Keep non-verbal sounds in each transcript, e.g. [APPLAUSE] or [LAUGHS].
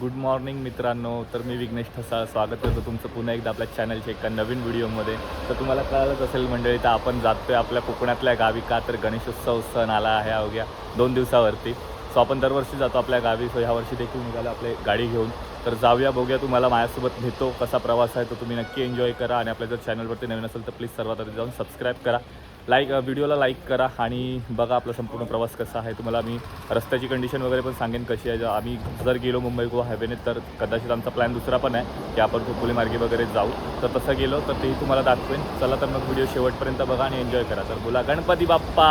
Good morning मित्रांनो. तर मी विघ्नेश ठसा स्वागत करतो तुमचं पुन्हा एकदा आपल्या चॅनलच्या एका नवीन व्हिडिओमध्ये तर तुम्हाला कळालंच असेल मंडळी तर आपण जातोय आपल्या कोकणातल्या गावी का तर गणेशोत्सव सण आला आहे अवघ्या दोन दिवसावरती. सो आपण दरवर्षी जातो आपल्या गावी. सो ह्या वर्षी देखील निघालो आपले गाडी घेऊन. तर जाऊया बघूया तुम्हाला माझ्यासोबत नेतो कसा प्रवास आहे. तो तुम्ही नक्की एन्जॉय करा. आणि आपल्या जर चॅनलवरती नवीन असेल तर प्लीज सर्वात आधी जाऊन सबस्क्राईब करा. लाईक व्हिडिओला लाईक करा आणि बघा आपला संपूर्ण प्रवास कसा आहे. तुम्हाला मी रस्त्याची कंडिशन वगैरे पण सांगेन कशी आहे. आम्ही जर गेलो मुंबई गोवा हायवेने तर कदाचित आमचा प्लॅन दुसरा पण आहे की आपण खोपोली मार्गे वगैरे जाऊ. तर तसं गेलो तर तेही तुम्हाला दाखवेन. चला तर मग व्हिडिओ शेवटपर्यंत बघा आणि एन्जॉय करा. तर बोला गणपती बाप्पा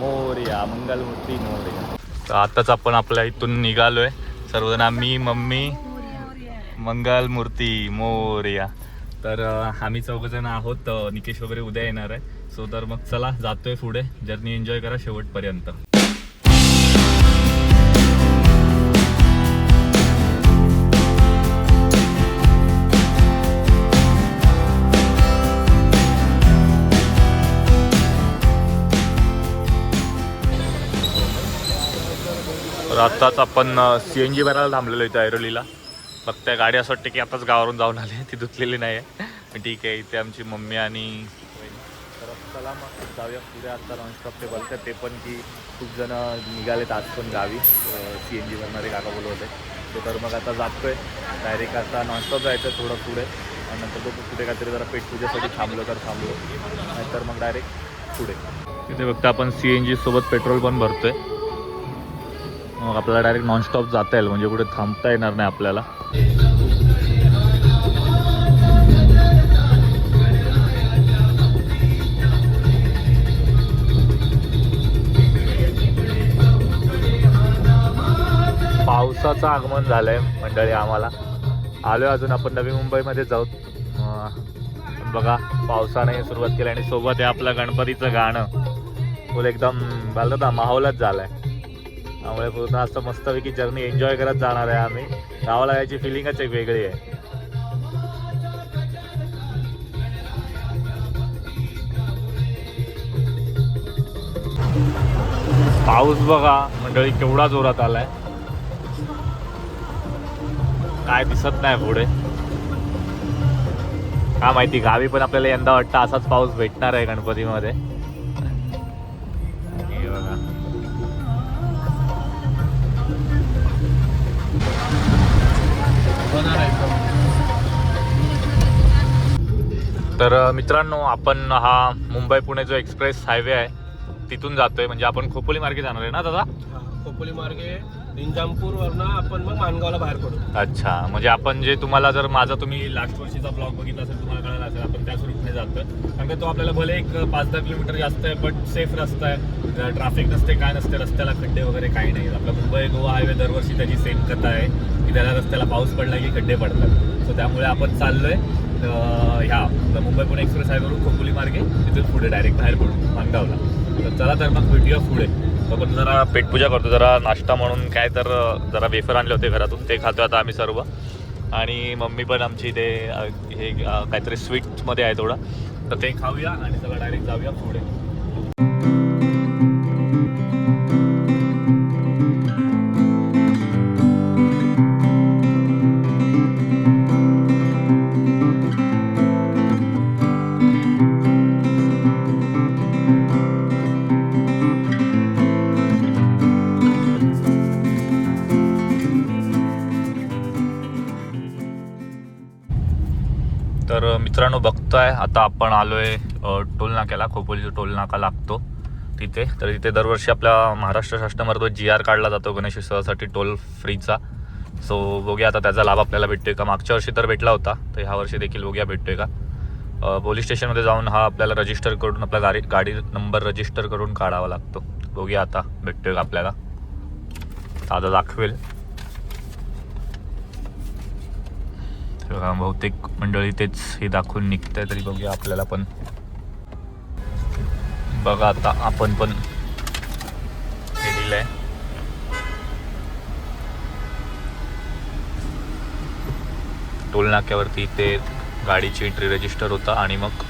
मोर्या मंगलमूर्ती मोर्या. तर आताच आपण आपल्या इथून निघालो आहे सर्वजण आम्ही मम्मी मंगलमूर्ती मोर्या. तर आम्ही चौघजण आहोत. निकेश वगैरे उद्या येणार आहे. सो तर मग चला जातोय पुढे. जर्नी एन्जॉय करा शेवटपर्यंत. तर आत्ताच आपण सी एन जी भरायला थांबलेलो इथे ऐरोलीला. बघताय गाडी असं वाटते की आताच गावावरून जाऊन आली ती धुतलेली नाही आहे ठीक आहे इथे आमची मम्मी आणि चला मग जाऊया पुढे आता नॉनस्टॉप ते बोलतात ते पण की खूप जण निघालेत आज पण गावी. सी एन जी भरणारे काका बोलवत आहे तो तर मग आता जातोय. डायरेक्ट आता नॉनस्टॉप जायचं थोडं पुढे. आणि नंतर तो कुठे काहीतरी जरा पेट पूजेसाठी थांबलो तर थांबलो. नाहीतर मग डायरेक्ट पुढे. तिथे फक्त आपण सी एन जी सोबत पेट्रोल पण भरतोय. मग आपल्याला डायरेक्ट नॉनस्टॉप जाता येईल. म्हणजे कुठे थांबता येणार नाही आपल्याला. पावसाचं आगमन झालंय मंडळी आम्हाला. आलोय अजून आपण नवी मुंबईमध्ये जाऊ बघा पावसाने सुरुवात केली आणि सोबत आहे आपलं गणपतीचं गाणं. फुल एकदम झालं ना माहोलच झालाय. त्यामुळे पूर्ण असं मस्तपैकी जर्नी एन्जॉय करत जाणार आहे आम्ही. गावाला याची फिलिंगच एक वेगळी आहे. पाऊस बघा मंडळी केवढा जोरात आलाय. काय दिसत नाही पुढे. का माहिती गावी पण आपल्याला यंदा वाटतं असाच पाऊस भेटणार आहे गणपतीमध्ये. तर मित्रांनो आपण हा मुंबई पुणे जो एक्सप्रेस हायवे आहे तिथून जातोय. म्हणजे आपण खोपोली मार्गे जाणार आहे ना दादा? खोपोली मार्गे निंजामपूर वरनं आपण मग मानगावला बाहेर पडू. अच्छा म्हणजे आपण जे तुम्हाला जर माझा तुम्ही लास्ट वर्षीचा ब्लॉग बघितला असेल तुम्हाला कळालं असेल आपण त्याच रूटने जातो कारण का तो आपल्याला भले एक पाच दहा किलोमीटर जास्त आहे बट सेफ रस्ता आहे. ट्रॅफिक नसते काय नसते रस्त्याला खड्डे वगैरे काही नाही. आपला मुंबई गोवा हायवे दरवर्षी त्याची सेम कथा आहे की त्याला रस्त्याला पाऊस पडला की खड्डे पडतात. सो त्यामुळे आपण चाललोय ह्या मुंबई पुणे एक्सप्रेस हायवेवरून खोपोली मार्गे तिथून पुढे डायरेक्ट बाहेर पडू मानगावला. तर चला तर मग भेटूया पुढे. बघून जरा पेटपूजा करतो जरा नाश्ता म्हणून काय तर जरा वेफर आणले होते घरातून ते खातो आता आम्ही सर्व. आणि मम्मी पण आमची ते हे काहीतरी स्वीटमध्ये आहे थोडं. तर ते खाऊया आणि सगळं डायरेक्ट जाऊया पुढे. काय आता आपण आलोय आहे टोलनाक्याला. खोपोलीचा टोलनाका लागतो तिथे. तर तिथे दरवर्षी आपल्या महाराष्ट्र शासनामार्फत जी आर काढला जातो गणेशोत्सवासाठी टोल फ्रीचा. सो बघूया आता त्याचा लाभ आपल्याला भेटतोय का? मागच्या वर्षी तर भेटला होता. तर ह्या वर्षी देखील बघूया भेटतोय का? पोलीस स्टेशनमध्ये जाऊन हा आपल्याला रजिस्टर करून आपला गाडी गाडी नंबर रजिस्टर करून काढावा लागतो. बघूया आता भेटतोय का आपल्याला? आता दाखवेल. बहुतेक मंडळी तेच हे दाखवून निघतंय तरी बघूया आपल्याला पण. बघा आता आपण पण हे दिलंय. टोल नाक्यावरती ते गाडीची एंट्री रजिस्टर होता आणि मग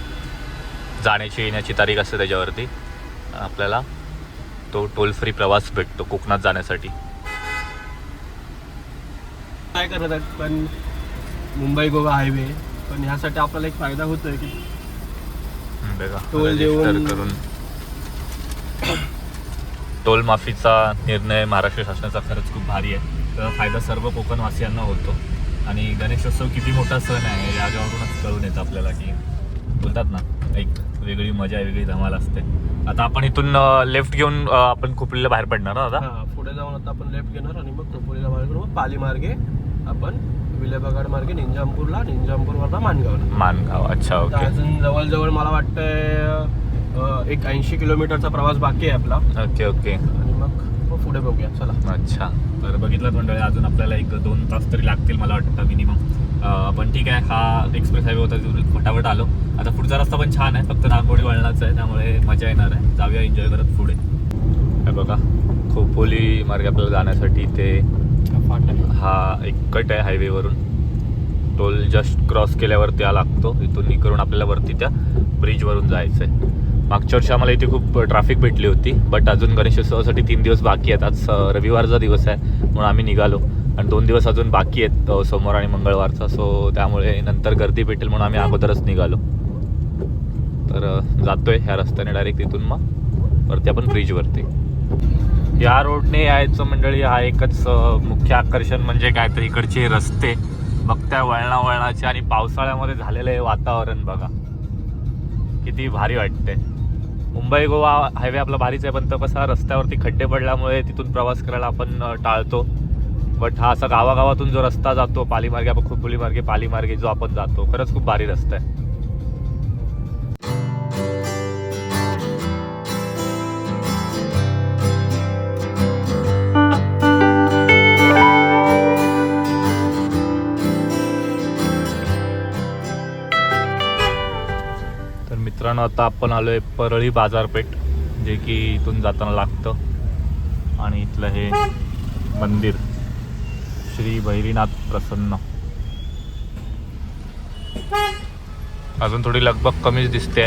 जाण्याची येण्याची तारीख असते त्याच्यावरती. आपल्याला तो टोल फ्री प्रवास भेटतो कोकणात जाण्यासाठी. काय करत पण मुंबई गोवा हायवे. पण ह्यासाठी आपल्याला एक फायदा होतोय की बघा टोल देऊन- करून टोल माफीचा निर्णय महाराष्ट्र शासनाचा खरंच खूप भारी आहे. तर फायदा सर्व कोकणवासियांना होतो. आणि गणेशोत्सव किती मोठा सण आहे याच्यावरूनच कळून येतं आपल्याला की बोलतात ना एक वेगळी मजा आहे वेगळी धमाल असते. आता आपण इथून लेफ्ट घेऊन आपण खोपडीला बाहेर पडणार ना हा? पुढे जाऊन आता आपण लेफ्ट घेणार आणि मग खोपोलीला करून मग पाली मार्गे आपण विलेबगाड मार्गे निंजामपूरला निंजामपूरवरनं मानगावला मानगाव. अच्छा आता ओके. अजून जवळजवळ मला वाटतंय अं, एक ऐंशी किलोमीटरचा प्रवास बाकी आहे आपला. Okay okay. आणि मग मग पुढे बघूया चला. अच्छा. तर बघितलं मंडळी अजून आपल्याला एक दोन तास तरी लागतील मला वाटतं मिनिमम पण ठीक आहे हा एक्सप्रेस हायवे होता तिथून फटाफट आलो. आता पुढचा रस्ता पण छान आहे फक्त नागमोडी वळणाचा आहे त्यामुळे मजा येणार आहे. जाऊया एन्जॉय करत पुढे. हे बघा खोपोली मार्गे आपल्याला जाण्यासाठी ते हा एक कट आहे हायवेवरून टोल जस्ट क्रॉस केल्यावर त्या लागतो. इथून इकडून आपल्याला वरती त्या ब्रिजवरून जायचं आहे मागच्या वर्षी आम्हाला इथे खूप ट्रॅफिक भेटली होती बट अजून गणेशोत्सवासाठी तीन दिवस बाकी आहेत. आज रविवारचा दिवस आहे म्हणून आम्ही निघालो. आणि दोन दिवस अजून बाकी आहेत सोमवार आणि मंगळवारचा. सो त्यामुळे नंतर गर्दी भेटेल म्हणून आम्ही अगोदरच निघालो. तर जातोय ह्या रस्त्याने डायरेक्ट तिथून मग. वरती आपण ब्रिजवरती या रोडने यायचं मंडळी हा एकच मुख्य आकर्षण म्हणजे काय तर इकडचे रस्ते. बघत्या वळणा वळणाचे आणि पावसाळ्यामध्ये झालेलं हे वातावरण बघा. किती भारी वाटते मुंबई गोवा हायवे आपला भारीच आहे पण तर कसा रस्त्यावरती खड्डे पडल्यामुळे तिथून प्रवास करायला आपण टाळतो. बट हा असा गावागावातून जो रस्ता जातो पालीमार्गे आपण खोपोली मार्गे पालीमार्गे जो आपण जातो खरंच खूप भारी रस्ता आहे. आता आपण आलो आहे परळी बाजारपेठ जे की इथून जाताना लागतं. आणि इथलं हे मंदिर श्री भैरीनाथ प्रसन्न. अजून थोडी लगबग कमीच दिसते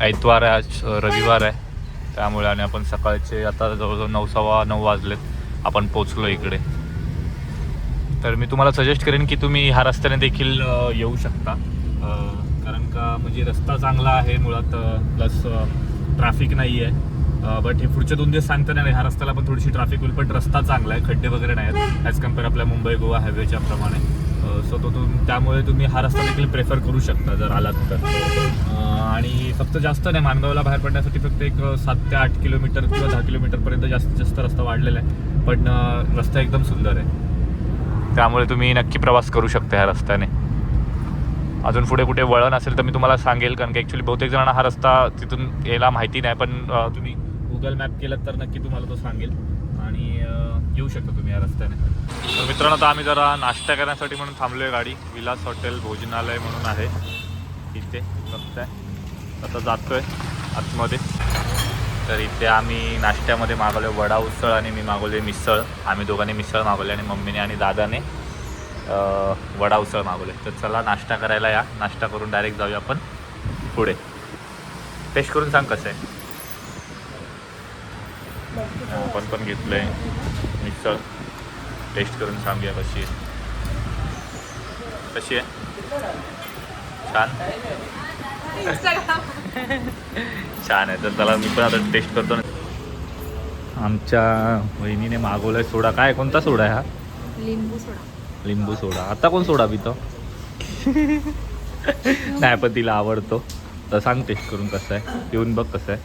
ऐतवार आहे आज रविवार आहे. त्यामुळे आणि आपण सकाळचे आता जवळजवळ नऊ सव्वा नऊ वाजलेत. आपण पोचलो इकडे. तर मी तुम्हाला सजेस्ट करेन की तुम्ही ह्या रस्त्याने देखील येऊ शकता. कारण का म्हणजे रस्ता चांगला आहे मुळात प्लस ट्रॅफिक नाही आहे. बट हे पुढचे दोन दिवस सांगता नाही ह्या रस्त्याला पण थोडीशी ट्रॅफिक होईल पण रस्ता चांगला आहे खड्डे वगैरे नाही आहेत ॲज कंपेअर आपल्या मुंबई गोवा हायवेच्या प्रमाणे. सो तो तुम त्यामुळे तुम्ही हा रस्ता देखील प्रेफर करू शकता जर आलात तर. आणि फक्त जास्त नाही मानगावला बाहेर पडण्यासाठी फक्त एक सात ते आठ किलोमीटर किंवा दहा किलोमीटरपर्यंत जास्तीत जास्त रस्ता वाढलेला आहे. पण रस्ता एकदम सुंदर आहे. त्यामुळे तुम्ही नक्की प्रवास करू शकता ह्या रस्त्याने. अजून पुढे कुठे वळण असेल तर मी तुम्हाला सांगेल कारण की ॲक्च्युली बहुतेक जणांना हा रस्ता तिथून यायला माहिती नाही पण तुम्ही गुगल मॅप केलं तर नक्की तुम्हाला तो सांगेल. आणि येऊ शकता तुम्ही या रस्त्याने. तर मित्रांनो आता आम्ही जरा नाश्ता करण्यासाठी म्हणून थांबलो आहे गाडी. विलास हॉटेल भोजनालय म्हणून आहे इथे बघताय आता आहे आतमध्ये. तर इथे आम्ही नाश्त्यामध्ये मागवले वडा उसळ आणि मी मागवले मिसळ. आम्ही दोघांनी मिसळ मागवली आणि मम्मीने आणि दादाने. वडा उसळ मागवले. तर चला नाश्ता करायला या. नाश्ता करून डायरेक्ट जाऊया आपण पुढे. टेस्ट करून सांग कसं आहे. आपण पण घेतलं आहे मिसळ. टेस्ट करून सांगूया कशी आहे. कशी आहे? छान? छान आहे. तर त्याला मी पण आता टेस्ट करतो ना. आमच्या वहिनीने मागवलाय सोडा. काय कोणता सोडा आहे हा? लिंबू सोडा. लिंबू सोडा. आता कोण सोडा पितो नाही पण तिला आवडतो. तर सांग टेस्ट करून कसं आहे. पिऊन बघ कसं आहे.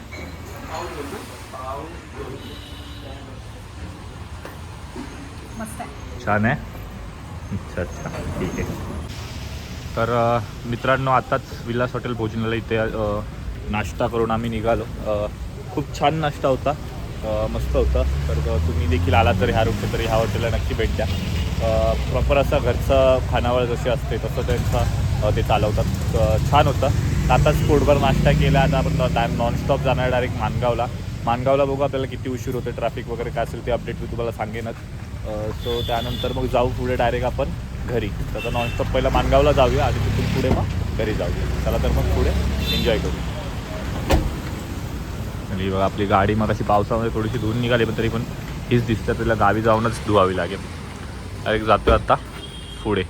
छान आहे? अच्छा अच्छा. ठीक आहे. तर मित्रांनो आताच विलास हॉटेल भोजनालय इथे नाश्ता करून आम्ही निघालो. खूप छान नाश्ता होता. मस्त होता. तर तुम्ही देखील आला तर ह्या रोडचे तर ह्या हॉटेलला नक्की भेट द्या. प्रॉपर असं घरचं खानावळ जशी असते तसं त्यांचं ते चालवतात. छान होतं. आताच पोटभर नाश्ता केला आता आपण नॉनस्टॉप जाणार डायरेक्ट मानगावला. मानगावला बघू आपल्याला किती उशीर होते ट्रॅफिक वगैरे काय असेल ते अपडेट मी तुम्हाला सांगेनच. सो त्यानंतर मग जाऊ पुढे डायरेक्ट आपण घरी. तर नॉनस्टॉप पहिला मानगावला जाऊया आणि तिथून पुढे मग घरी जाऊया. चला तर मग पुढे एन्जॉय करू. बघा आपली गाडी मग अशी पावसामध्ये थोडीशी धुवून निघाली पण तरी पण हीच दिसतं तिला गावी जाऊनच धुवावी लागेल. डायरेक्ट जातो आता. पुढे.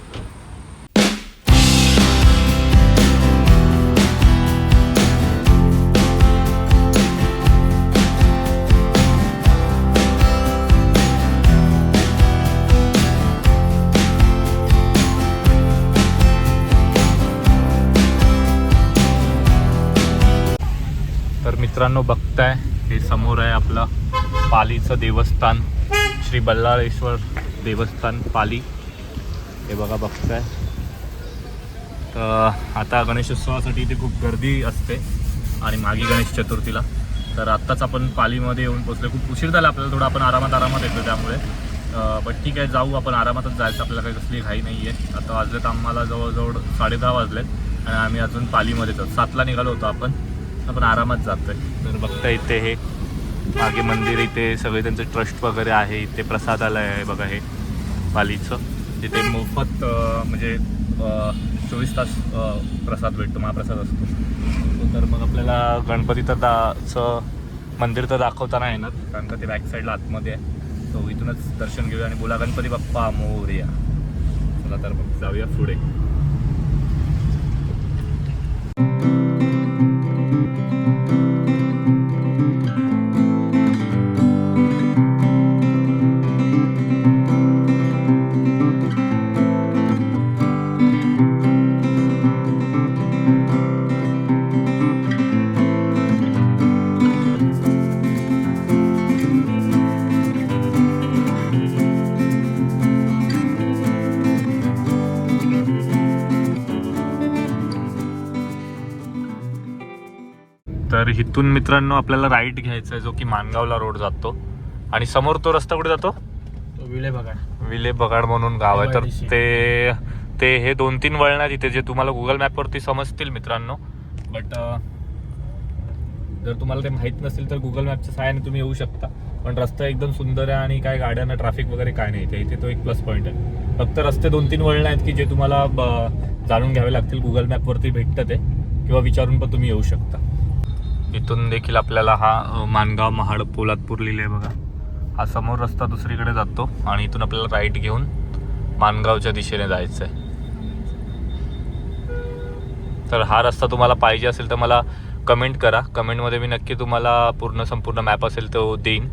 तर मित्रांनो बघताय हे समोर आहे आपलं पालीचं देवस्थान. श्री बल्लाळेश्वर देवस्थान पाली. हे बघा बघताय. तर आता गणेशोत्सवासाठी इथे खूप गर्दी असते आणि मागी गणेश चतुर्थीला. तर आत्ताच आपण पालीमध्ये येऊन पोचलो खूप उशीर झाला आपल्याला थोडं आपण आरामात आरामात येतो त्यामुळे. बट ठीक आहे जाऊ आपण. आरामातच जायचं आपल्याला काही कसली घाई नाही आहे आता वाजलेत आम्हाला जवळजवळ साडे दहा वाजलेत आणि आम्ही अजून पालीमध्येच आहोत. सातला निघालो होतो आपण. आपण आरामात जातो आहे तर बघता इथे हे मागे मंदिर इथे सगळे त्यांचे ट्रस्ट वगैरे आहे इथे प्रसादालय आहे बघा हे पालीचं. तिथे मोफत म्हणजे चोवीस तास प्रसाद भेटतो महाप्रसाद असतो. तर मग आपल्याला गणपती तर दाचं मंदिर तर दाखवताना येणार कारण का ते बॅक साईडला आतमध्ये आहे. तो इथूनच दर्शन घेऊया आणि बोला गणपती बाप्पा मोर्या. चला तर मग जाऊया पुढे. तर इथून मित्रांनो आपल्याला राईट घ्यायचा आहे जो की मानगावला रोड जातो. आणि समोर तो रस्ता कुठे जातो? विले बघा विले बगाड म्हणून गाव आहे. तर. ते ते हे दोन तीन वळण आहेत इथे जे तुम्हाला गुगल मॅपवरती समजतील मित्रांनो. बट जर तुम्हाला ते माहीत नसेल तर गुगल मॅपच्या सहाय्याने तुम्ही येऊ शकता. पण रस्ता एकदम सुंदर आहे आणि काय गाड्यांना ट्रॅफिक वगैरे काय नाही. इथे इथे तो एक प्लस पॉईंट आहे. फक्त रस्ते दोन तीन वळण आहेत की जे तुम्हाला जाणून घ्यावे लागतील गुगल मॅपवरती भेटतं ते किंवा विचारून पण तुम्ही येऊ शकता. इथून देखील आपल्याला हा मानगाव महाड पोलादपूर लिहिले बघा. हा समोर रस्ता दुसरीकडे जातो आणि इथून आपल्याला राईट घेऊन मानगावच्या दिशेने जायचं आहे तर हा रस्ता तुम्हाला पाहिजे असेल तर मला कमेंट करा. कमेंटमध्ये मी नक्की तुम्हाला पूर्ण संपूर्ण मॅप असेल तो देईन.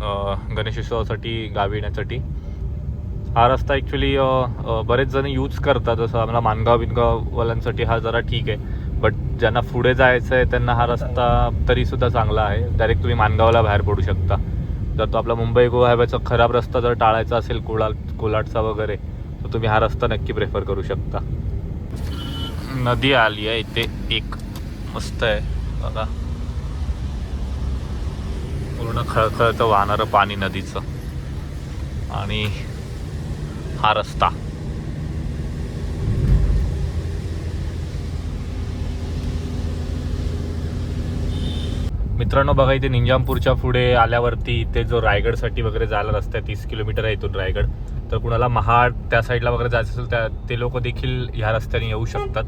गणेश गणेशोत्सवासाठी गावी येण्यासाठी. हा रस्ता ॲक्च्युली बरेच जण यूज करतात. जसं आम्हाला मानगाव बिनगाववाल्यांसाठी हा जरा ठीक आहे. बट ज्यांना पुढे जायचं आहे त्यांना हा रस्ता तरीसुद्धा चांगला आहे. डायरेक्ट तुम्ही मानगावला बाहेर पडू शकता. जर तो आपला मुंबई गोवा हायवेचा खराब रस्ता जर टाळायचा असेल कोला कोलाटचा वगैरे तर तुम्ही हा रस्ता नक्की प्रेफर करू शकता. नदी आली आहे इथे एक मस्त आहे. बघा. पूर्ण खळखळतं वाहणारं पाणी नदीचं. आणि हा रस्ता. मित्रांनो बघा इथे निंजामपूरच्या पुढे आल्यावरती इथे जो रायगडसाठी वगैरे जायला रस्ता आहे तीस किलोमीटर आहे इथून रायगड. तर कुणाला महाड त्या साईडला वगैरे जायचं असेल त्या ते लोक देखील ह्या रस्त्याने येऊ शकतात.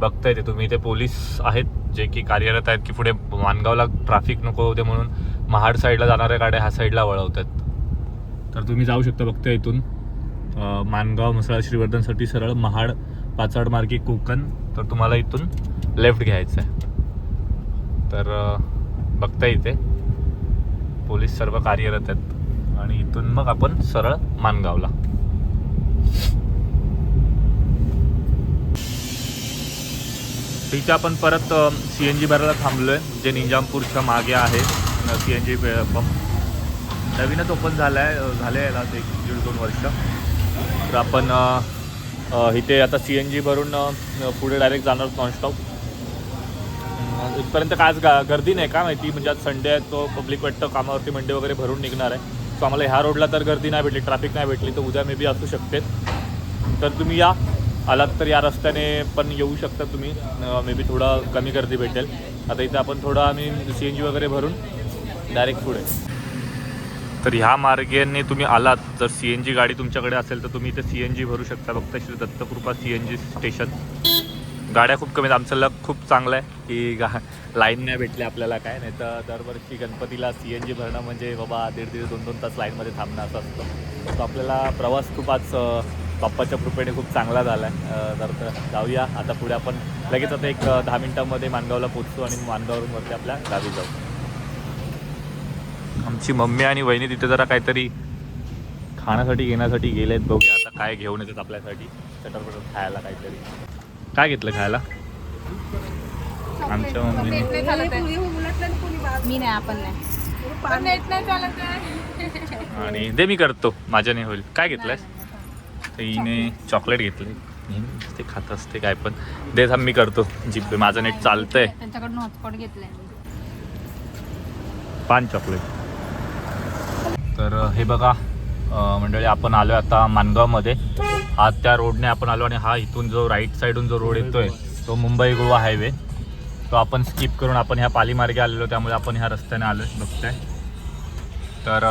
बघताय ते तुम्ही. इथे पोलीस आहेत जे की कार्यरत आहेत की पुढे मानगावला ट्रॅफिक नको होते म्हणून महाड साईडला जाणाऱ्या गाड्या ह्या साईडला वळवतात. तर तुम्ही जाऊ शकता बघताय इथून. माणगाव मानगाव म्हसळा श्रीवर्धनसाठी सरळ महाड पाचाड मार्गे कोकण. तर तुम्हाला इथून लेफ्ट घ्यायचं आहे तर बघता इथे पोलीस सर्व कार्यरत आहेत. आणि इथून मग आपण सरळ मानगावला. तिथे आपण परत सी एन जी भरायला थांबलोय जे निजामपूरच्या मागे आहे. सी एन जी पंप नवीनच ओपन झाला आहे झाले याला एक दीड दोन वर्ष. तर आपण इथे आता सी एन जी भरून पुढे डायरेक्ट जाणार नॉनस्टॉप इथपर्यंत काय आज गा गर्दी नाही का माहिती? म्हणजे आज संडे आहे तो पब्लिक वाटतं कामावरती मंडे वगैरे भरून निघणार आहे. सो आम्हाला ह्या रोडला तर गर्दी नाही भेटली ट्रॅफिक नाही भेटली तर उद्या मे बी असू शकते. तर तुम्ही या. आलात तर या रस्त्याने पण येऊ शकता तुम्ही. मे बी थोडा कमी गर्दी भेटेल. आता इथे आपण थोडं आम्ही सी एन जी वगैरे भरून डायरेक्ट पुढे. तर ह्या मार्गेने तुम्ही आलात. जर सी एन जी गाडी तुमच्याकडे असेल तर तुम्ही इथे सी एन जी भरू शकता. फक्त Shri Dattakrupa C N G station गाड्या खूप कमी आहेत. आमचं लक खूप चांगलं आहे की गा लाईन नाही भेटली आपल्याला काय नाही तर दरवर्षी गणपतीला सी एन जी भरणं म्हणजे बाबा दीड दीड दोन दोन तास लाईनमध्ये थांबणं असं असतं. तर आपल्याला प्रवास खूप आज पप्पाच्या बाप्पाच्या कृपेने खूप चांगला झाला आहे तर तर जाऊया. आता पुढे आपण लगेच आता एक दहा मिनटामध्ये मानगावला पोचतो आणि मानगाववरून वरती आपल्या गावी जाऊ. आमची मम्मी आणि वहिनी तिथे जरा काहीतरी खाण्यासाठी घेण्यासाठी गेले आहेत बघूया आता काय घेऊन येतात आपल्यासाठी. चटरपटर खायला काहीतरी. काय घेतलं खायला? आमच्या मम्मीने. मी नाही आपण नाही. नेट नाही चालत आणि दे मी करतो. माझ्याने होईल. काय घेतलंयस तर हिने चॉकलेट घेतलंय. नेहमी ते खात असते काय पण. दे थांब मी करतो. जिब्बे माझं नेट चालतंय. त्यांच्याकडून हॉटस्पॉट घेतलंय पान चॉकलेट. तर हे बघा. मंडळी आपण आलो आता मानगावमध्ये. हा त्या रोडने आपण आलो आणि हा इथून जो राईट साईडून जो रोड येतोय तो मुंबई गोवा हायवे तो आपण स्किप करून आपण ह्या पालीमार्गे आलेलो त्यामुळे आपण ह्या रस्त्याने आलो बघताय. तर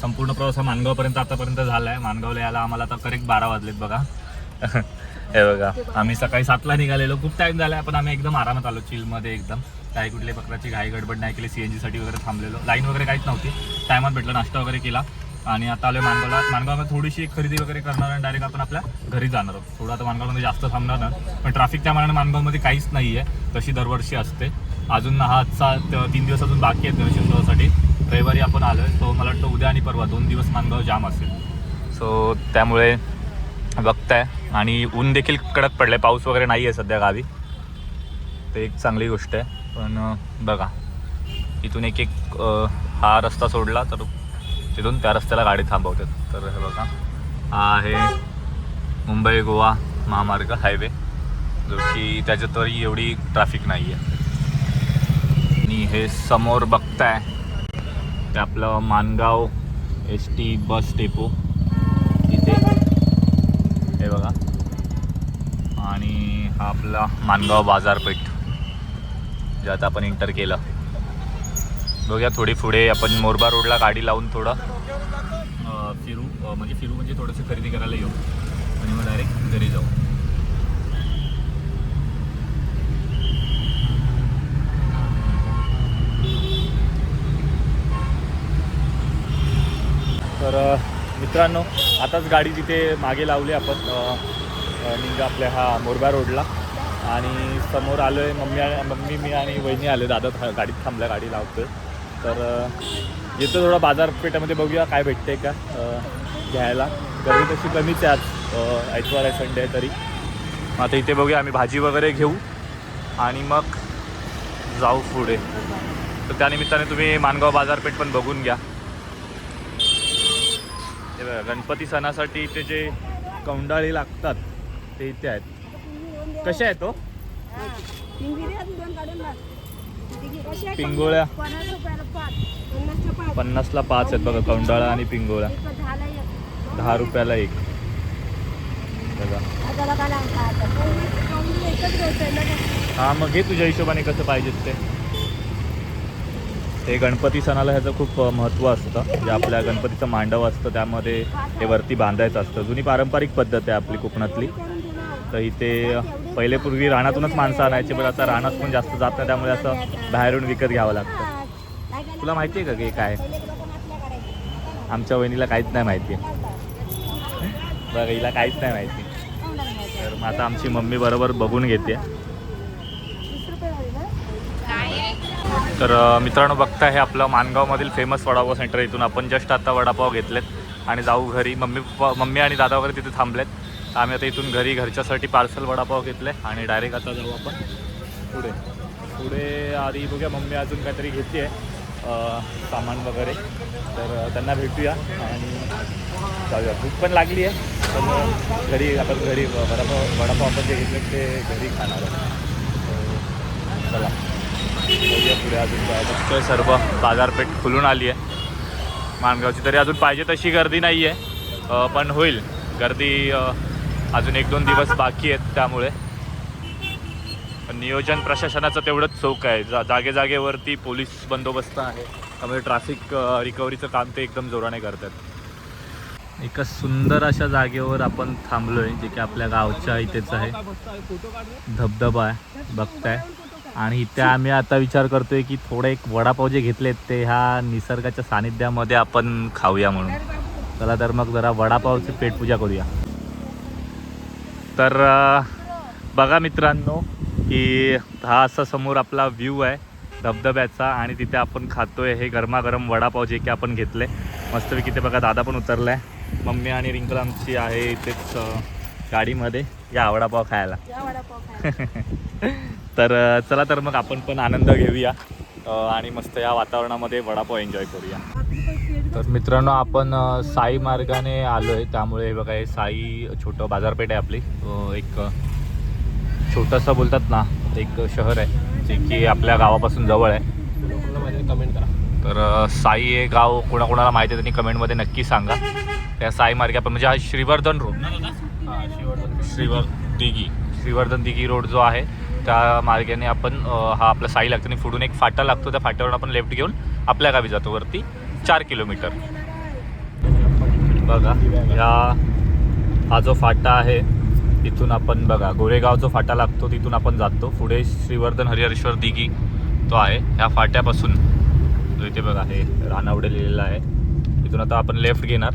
संपूर्ण प्रवास हा मानगावपर्यंत आतापर्यंत झाला आहे मानगावला यायला आम्हाला आता करेक्ट बारा वाजलेत बघा. [LAUGHS] हे बघा आम्ही सकाळी सातला निघालेलो. खूप टाईम झाला आहे पण आम्ही एकदम आरामात आलो चिलमध्ये एकदम. काही कुठल्या प्रकारची घाई गडबड नाही केली सी एन जीसाठी वगैरे थांबलेलो. लाईन वगैरे काहीच नव्हती. टायमात भेटलं नाश्ता वगैरे केला. आणि आता आलोय मानगावला. मानगावमध्ये थोडीशी एक खरेदी वगैरे करणार आणि डायरेक्ट आपण आपल्या घरी जाणार आहोत. थोडं आता मानगावमध्ये म्हणजे जास्त थांबणार ना पण ट्रॅफिक त्या मानाने मानगावमध्ये काहीच नाही आहे तशी दरवर्षी असते. अजून हा आजचा तीन दिवस अजून बाकी आहेत गणेशोत्सवासाठी रविवारी आपण आलो आहे सो मला वाटतं उद्या आणि परवा दोन दिवस मानगाव जाम असेल. सो त्यामुळे बघताय. आणि ऊन देखील कडक पडले पाऊस वगैरे नाही आहे सध्या गावी. ते एक चांगली गोष्ट आहे. पण बघा. इथून एक एक हा रस्ता सोडला तर तिथून त्या रस्त्याला गाडी थांबवतात. तर हे बघा. हा आहे मुंबई गोवा महामार्ग हायवे जो की त्याच्यातही एवढी ट्रॅफिक नाही आहे आणि हे समोर बघताय ते आपलं Mangaon S T bus depot इथे. हे बघा. आणि हा आपला मानगाव बाजारपेठ ज्यात आपण इंटर केलं. बघूया थोडी पुढे आपण मोरबा रोडला गाडी लावून थोडं फिरू म्हणजे फिरू म्हणजे थोडंसं खरेदी करायला येऊ. आणि मग डायरेक्ट घरी जाऊ. तर मित्रांनो आताच गाडी तिथे मागे लावली आपण अ, निघा आपल्या हा मोरबा रोडला. आणि समोर आलो आहे मम्मी आणि- मम्मी मी आणि वहिनी आलो दादा गाडीत थांबल्या गाडी लावतोय. तर येतो थोडं बाजारपेठामध्ये बघूया काय भेटते का घ्यायला. गर्दी तशी कमीच आहे आज. ऐतवार आहे संडे आहे तरी. मग आता इथे बघूया आम्ही भाजी वगैरे घेऊ. आणि मग जाऊ पुढे. तर त्यानिमित्ताने तुम्ही मानगाव बाजारपेठ पण बघून घ्या. बघा, गणपती सणासाठी इथे जे कौंडाळी लागतात ते इथे आहेत. कशा आहेत हो? तो पिंगोळ्या. पन्नासला पाच आहेत बघा कौंडाळा आणि पिंगोळ्या दहा रुपयाला एक. बघा. हा मग घे तुझ्या हिशोबाने कसं पाहिजे ते. हे गणपती सणाला ह्याचं खूप महत्त्व असतं. जे आपल्या गणपतीचं मांडव असतं त्यामध्ये हे वरती बांधायचं असतं. जुनी पारंपरिक पद्धत आहे आपली कोकणातली. तर इथे पहिले पूर्वी रानातूनच माणसं आणायची पण आता रानात पण जास्त जात नाही त्यामुळे असं बाहेरून विकत घ्यावं लागतं. तुला माहिती आहे का की काय? आमच्या वहिनीला काहीच नाही माहिती. बघा हिला काहीच नाही माहिती. तर मग आता आमची मम्मी बरोबर बघून घेते. तर मित्रांनो बघता हे आपलं मानगावमधील फेमस वडापाव सेंटर इथून आपण जस्ट आता वडापाव घेतलेत आणि जाऊ घरी. मम्मी पप्पा मम्मी आणि दादा वगैरे तिथे थांबलेत. आम्ही आता इथून घरी घरच्यासाठी पार्सल वडापाव घेतले आणि डायरेक्ट आता जाऊ आपण. पुढे. पुढे आधी बघूया मम्मी अजून काहीतरी घेते आहे सामान वगैरे. तर त्यांना भेटूया आणि जाऊया. भूक पण लागली आहे पण घरी आपण घरी वडापाव वडापाव आपण जे घेतले ते घरी खाणार आहोत हो. चला. बघूया पुढे अजून काय बघतोय सर्व. बाजारपेठ खुलून आली आहे. माणगावची तरी अजून पाहिजे तशी गर्दी नाही आहे पण होईल. गर्दी अजून एक दोन दिवस बाकी आहेत त्यामुळे. नियोजन प्रशासनाचं तेवढंच चौक आहे. जा जागे जागेवरती पोलीस बंदोबस्त आहे. त्यामुळे ट्रॅफिक रिकव्हरीचं काम ते एकदम जोराने करतात. एका सुंदर अशा जागेवर आपण थांबलोय जे की आपल्या गावच्या इथेच आहे. धबधबा आहे बघताय. आणि इथे आम्ही आता विचार करतोय की थोडे एक वडापाव जे घेतलेत ते ह्या निसर्गाच्या सानिध्यामध्ये आपण खाऊया म्हणून. चला तर मग जरा वडापावची पेटपूजा करूया. तर बघा मित्रांनो की हा असा समोर आपला व्ह्यू आहे धबधब्याचा आणि तिथे आपण खातोय हे गरमागरम वडापाव जे की आपण घेतले. मस्तपैकी ते बघा दादा पण उतरलाय. मम्मी आणि रिंकल आमची आहे इथेच गाडीमध्ये या वडापाव खायला. [LAUGHS] तर चला तर मग आपण पण आनंद घेऊया आणि मस्त या वातावरणामध्ये वडापाव एन्जॉय करूया. तर मित्रांनो आपण साई मार्गाने आलो आहे त्यामुळे हे बघा हे साई छोटं बाजारपेठ आहे आपली. एक छोटंसं बोलतात ना एक शहर आहे जे की आपल्या गावापासून जवळ आहे. कमेंट करा. तर साई हे गाव कोणाकोणाला माहिती आहे त्यांनी कमेंटमध्ये नक्की सांगा. त्या साई मार्गे आपण म्हणजे हा श्रीवर्धन रोड ना दादा हा शिवर्धन श्रीवर दिघी. श्रीवर्धन दिघी रोड जो आहे त्या मार्गाने आपण हा आपला साई लागतो आणि पुढून एक फाटा लागतो. त्या फाट्यावरून आपण लेफ्ट घेऊन आपल्या गावी जातो वरती. चार किलोमीटर. बघा ह्या हा जो फाटा आहे तिथून आपण बघा गोरेगाव जो फाटा लागतो तिथून आपण जातो. पुढे श्रीवर्धन हरिहरेश्वर दिघी तो आहे. ह्या फाट्यापासून जो इथे बघा हे रानावडे लिहिलेलं आहे. इथून आता आपण लेफ्ट घेणार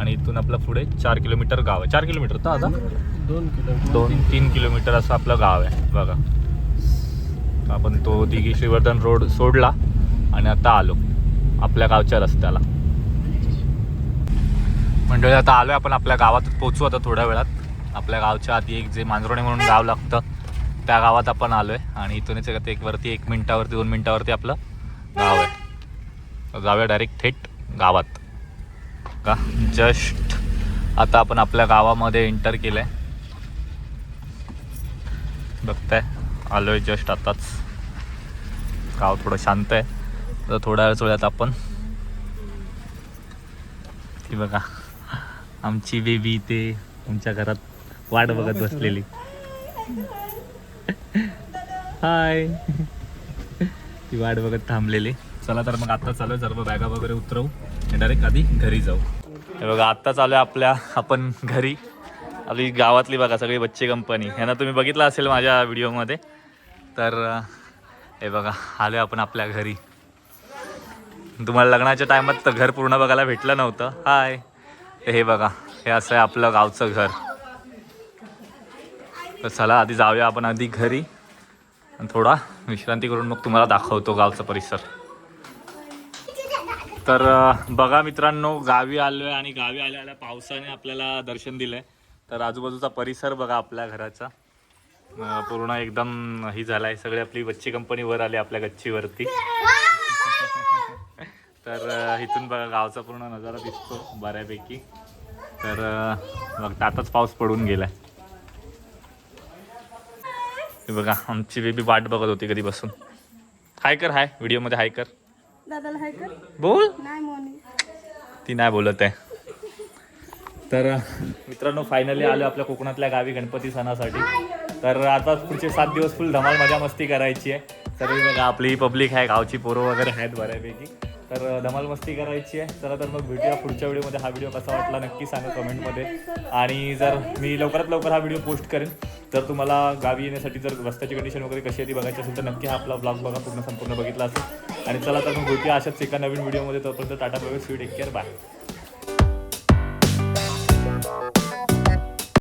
आणि इथून आपलं पुढे चार किलोमीटर गाव आहे. चार किलोमीटर तर आता? दोन किलोमीटर. दोन तीन किलोमीटर असं आपलं गाव आहे. बघा. आपण तो दिघी श्रीवर्धन रोड सोडला आणि आता आलो. आपल्या गावच्या रस्त्याला. मंडळी आता आलोय आपण आपल्या गावात. पोचू आता थोड्या वेळात. आपल्या गावच्या आधी एक जे मांजरोणे म्हणून गाव लागतं त्या गावात आपण आलोय. आणि इथूनच एक एक वरती एक मिनिटावरती दोन मिनिटावरती आपलं गाव आहे. जाऊया डायरेक्ट थेट गावात. का? जस्ट आता आपण आपल्या गावामध्ये एंटर केलंय. बघताय. आलोय जस्ट आताच. गाव थोडं शांत आहे. तर थोड्या वेळ वेळात आपण. ती बघा आमची बेबी ते तुमच्या घरात वाट बघत बसलेली. हाय ती वाट बघत थांबलेली. चला तर मग आता चालू सर्व बॅगा वगैरे उतरवू आणि डायरेक्ट आधी घरी जाऊ. हे बघा आत्ता चालू आहे आपल्या आपण घरी. आपली गावातली बघा सगळी बच्चे कंपनी ह्यांना तुम्ही बघितलं असेल माझ्या व्हिडिओमध्ये तर हे बघा आलो आपण आपल्या घरी. तुम्हाला लग्नाच्या टायमात तर घर पूर्ण बघायला भेटलं नव्हतं. हाय. हे बघा हे असं आहे आपलं गावचं घर. तर चला आधी जाऊया आपण आधी घरी. आणि थोडा विश्रांती करून मग तुम्हाला दाखवतो गावचा परिसर. तर बघा मित्रांनो गावी आलो आहे आणि गावी आल्या आल्या पावसाने आपल्याला दर्शन दिलं आहे तर आजूबाजूचा परिसर बघा आपल्या घराचा. पूर्ण एकदम ही झाला आहे सगळी आपली गच्ची कंपनी वर आली आपल्या गच्चीवरती. तर इथून बघा गावचा पूर्ण नजारा दिसतो बऱ्यापैकी. तर अं, बघ आताच पाऊस पडून गेलाय. हे बघा आमची बेबी वाट बघत होती कधी बसून. हाय कर हाय व्हिडिओमध्ये हाय कर. दादाला हाय कर. बोल. ती नाही बोलत आहे. तर मित्रांनो फायनली आलो आपल्या कोकणातल्या गावी गणपती सणासाठी. तर आता पुढचे सात दिवस फुल धमाल मजा मस्ती करायची आहे. तर बघा आपली पब्लिक आहे गावची पोरं वगैरे आहेत बऱ्यापैकी. तर धमाल मस्ती करायची आहे. चला तर मग भेटूया पुढच्या व्हिडिओमध्ये. हा व्हिडिओ कसा वाटला नक्की सांगा कमेंटमध्ये. आणि जर मी लवकरात लवकर हा व्हिडिओ पोस्ट करेन तर तुम्हाला गावी येण्यासाठी जर रस्त्याची कंडिशन वगैरे कशी आहे ती बघायची असेल तर नक्की हा आपला ब्लॉग बघा पूर्ण संपूर्ण बघितला असेल. आणि चला तर मग भेटूया अशाच एका नवीन व्हिडिओमध्ये. तोपर्यंत टाटा बघा स्वीट एक केअर बाय.